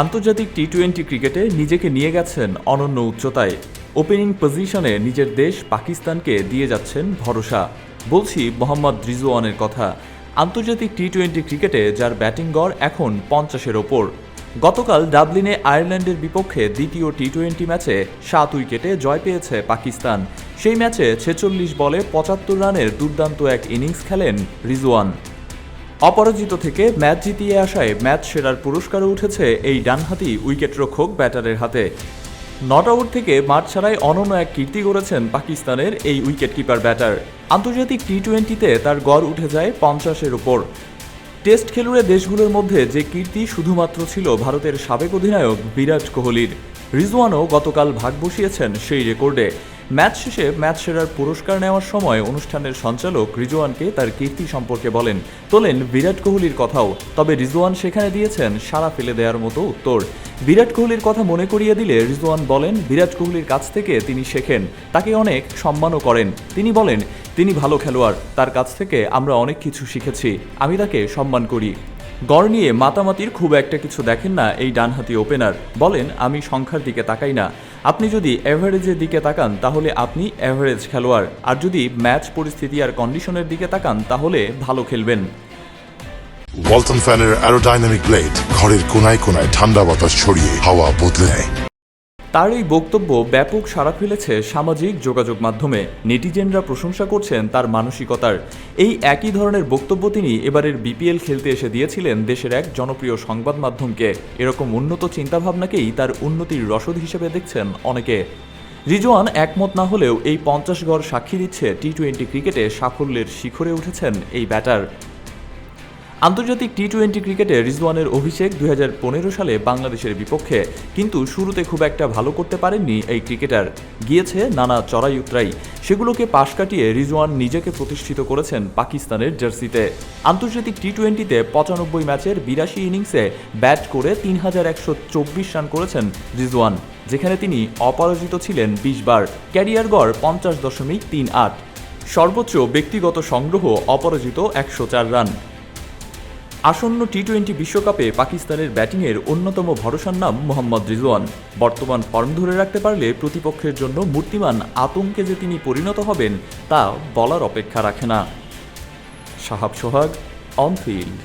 আন্তর্জাতিক T twenty ক্রিকেটে নিজেকে নিয়ে গেছেন অনন্য উচ্চতায়। ওপেনিং পজিশনে নিজের দেশ পাকিস্তানকে দিয়ে যাচ্ছেন ভরসা। বলছি মোহাম্মদ রিজওয়ানের কথা। আন্তর্জাতিক টি টোয়েন্টি ক্রিকেটে যার ব্যাটিং গড় এখন পঞ্চাশের ওপর। গতকাল ডাবলিনে আয়ারল্যান্ডের বিপক্ষে দ্বিতীয় টি টোয়েন্টি ম্যাচে সাত উইকেটে জয় পেয়েছে পাকিস্তান। সেই ম্যাচে ছেচল্লিশ বলে পঁচাত্তর রানের দুর্দান্ত এক ইনিংস খেলেন রিজওয়ান। অপরাজিত থেকে ম্যাচ জিতিয়ে আসায় ম্যাচ সেরার পুরস্কারও উঠেছে এই ডানহাতি উইকেটরক্ষক ব্যাটারের হাতে। নট আউট থেকে মাঠ ছাড়াই অনন্য এক কীর্তি গড়েছেন পাকিস্তানের এই উইকেটকিপার ব্যাটার। আন্তর্জাতিক টি টোয়েন্টিতে তার গড় উঠে যায় পঞ্চাশের ওপর। টেস্ট খেলুড়ে দেশগুলোর মধ্যে যে কীর্তি শুধুমাত্র ছিল ভারতের সাবেক অধিনায়ক বিরাট কোহলির, রিজওয়ানও গতকাল ভাগ বসিয়েছেন সেই রেকর্ডে। ম্যাচ শেষে ম্যাচ সেরার পুরস্কার নেওয়ার সময় অনুষ্ঠানের সঞ্চালক রিজওয়ানকে তার কীর্তি সম্পর্কে বলেন। তোলেন, বিরাট কোহলির কথাও, তবে রিজওয়ান সেখানে দিয়েছেন সারা ফেলে দেওয়ার মতো উত্তর। বিরাট কোহলির কথা মনে করিয়ে দিলে রিজওয়ান বলেন, বিরাট কোহলির কাছ থেকে তিনি শেখেন, তাকে অনেক সম্মানও করেন। তিনি বলেন, তিনি ভালো খেলোয়াড়, তার কাছ থেকে আমরা অনেক কিছু শিখেছি, আমি তাকে সম্মান করি। গড় নিয়ে মাতামাতির খুব একটা কিছু দেখেন না এই ডানহাতি ওপেনার। বলেন, আমি সংখ্যার দিকে তাকাই না। আপনি যদি অ্যাভারেজের দিকে তাকান, তাহলে আপনি অ্যাভারেজ খেলোয়াড়। আর যদি ম্যাচ পরিস্থিতি আর কন্ডিশনের দিকে তাকান, তাহলে ভালো খেলবেন। ওয়ালটন ফ্যানের অ্যারোডাইনামিক ব্লেড ঘরের কোনায় কোনায় ঠান্ডা বাতাস ছড়িয়ে হাওয়া বদলে তার এই বক্তব্য ব্যাপক সাড়া ফেলেছে সামাজিক যোগাযোগ মাধ্যমে। নেটিজেনরা প্রশংসা করছেন তার মানসিকতার। এই একই ধরনের বক্তব্য তিনি এবারের বিপিএল খেলতে এসে দিয়েছিলেন দেশের এক জনপ্রিয় সংবাদ মাধ্যমকে। এরকম উন্নত চিন্তাভাবনাকেই তার উন্নতির রসদ হিসেবে দেখছেন অনেকে। রিজওয়ান একমত না হলেও এই পঞ্চাশ গড় সাক্ষী দিচ্ছে টি টোয়েন্টি ক্রিকেটে সাফল্যের শিখরে উঠেছেন এই ব্যাটার। আন্তর্জাতিক টি টোয়েন্টি ক্রিকেটে রিজওয়ানের অভিষেক দু হাজার পনেরো সালে বাংলাদেশের বিপক্ষে, কিন্তু শুরুতে খুব একটা ভালো করতে পারেননি এই ক্রিকেটার। গিয়েছে নানা চড়াই উতরাই সেগুলোকে পাশ কাটিয়ে রিজওয়ান নিজেকে প্রতিষ্ঠিত করেছেন পাকিস্তানের জার্সিতে। আন্তর্জাতিক টি টোয়েন্টিতে পঁচানব্বই ম্যাচের বিরাশি ইনিংসে ব্যাট করে তিন হাজার একশো চব্বিশ রান করেছেন রিজওয়ান, যেখানে তিনি অপরাজিত ছিলেন বিশ বার। ক্যারিয়ার গড় পঞ্চাশ দশমিক তিন আট। সর্বোচ্চ ব্যক্তিগত সংগ্রহ অপরাজিত একশো চার রান। আসন্ন টি টোয়েন্টি বিশ্বকাপে পাকিস্তানের ব্যাটিংয়ের অন্যতম ভরসার নাম মোহাম্মদ রিজওয়ান। বর্তমান ফর্ম ধরে রাখতে পারলে প্রতিপক্ষের জন্য মূর্তিমান আতঙ্কে যে তিনি পরিণত হবেন, তা বলার অপেক্ষা রাখে না। সাহাব সোহাগ অন ফিল্ড